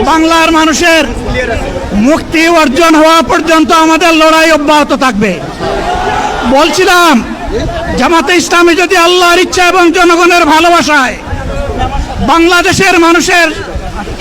বাংলার মানুষের মুক্তি অর্জন হওয়া পর্যন্ত আমাদের লড়াই অব্যাহত থাকবে। বলছিলাম, জামাতে ইসলামী যদি আল্লাহর ইচ্ছা এবং জনগণের ভালোবাসায় বাংলাদেশের মানুষের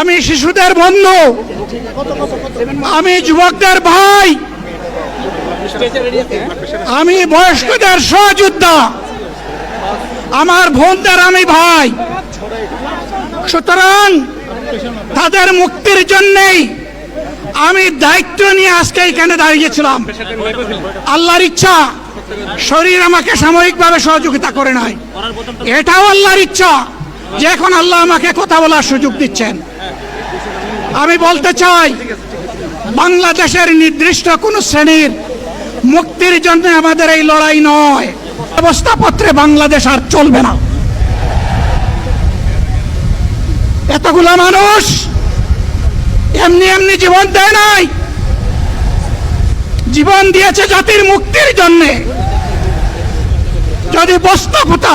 আমি শিশুদের বন্ধু। আমি যুবকদের ভাই। আমি বয়স্কদের সহযোদ্ধা। আমার বোনদের আমি ভাই। সুতরাং তাদের মুক্তির জন্যেই আমি দায়িত্ব নিয়ে আজকে এখানে দাঁড়িয়েছিলাম আল্লাহর ইচ্ছা, শরীর আমাকে সাময়িকভাবে সহযোগিতা করে নাই। এটাও আল্লাহর ইচ্ছা। যে এখন আল্লাহ আমাকে কথা বলার সুযোগ দিচ্ছেন, আমি বলতে চাই, বাংলাদেশের নির্দিষ্ট কোন শ্রেণির মুক্তির জন্য আমাদের এই লড়াই নয়। ব্যবস্থাপত্রে বাংলাদেশ আর চলবে না। এতগুলা মানুষ এমনি এমনি জীবন দেয় নাই। জীবন দিয়েছে জাতির মুক্তির জন্যে। যদি বস্তাপতা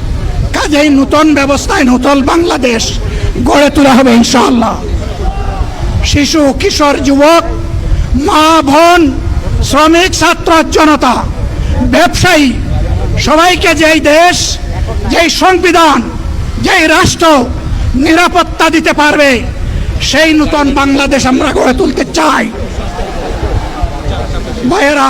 কাজেই নতুন ব্যবস্থায় নতুন বাংলাদেশ গড়ে তোলা হবে ইনশাআল্লাহ। শিশু, কিশোর, যুবক, মা, বোন, শ্রমিক, ছাত্র, জনতা, ব্যবসায়ী, সবাইকে যেই দেশ, যেই সংবিধান, যেই রাষ্ট্র নিরাপত্তা দিতে পারবে, সেই নতুন বাংলাদেশ আমরা গড়ে তুলতে চাই। ভাইয়েরা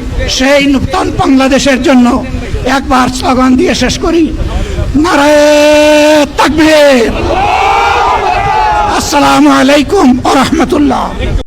সেই নূতন বাংলাদেশের জন্য একবার স্লোগান দিয়ে শেষ করি। নারায় তাকবীর। আসসালামু আলাইকুম ওয়া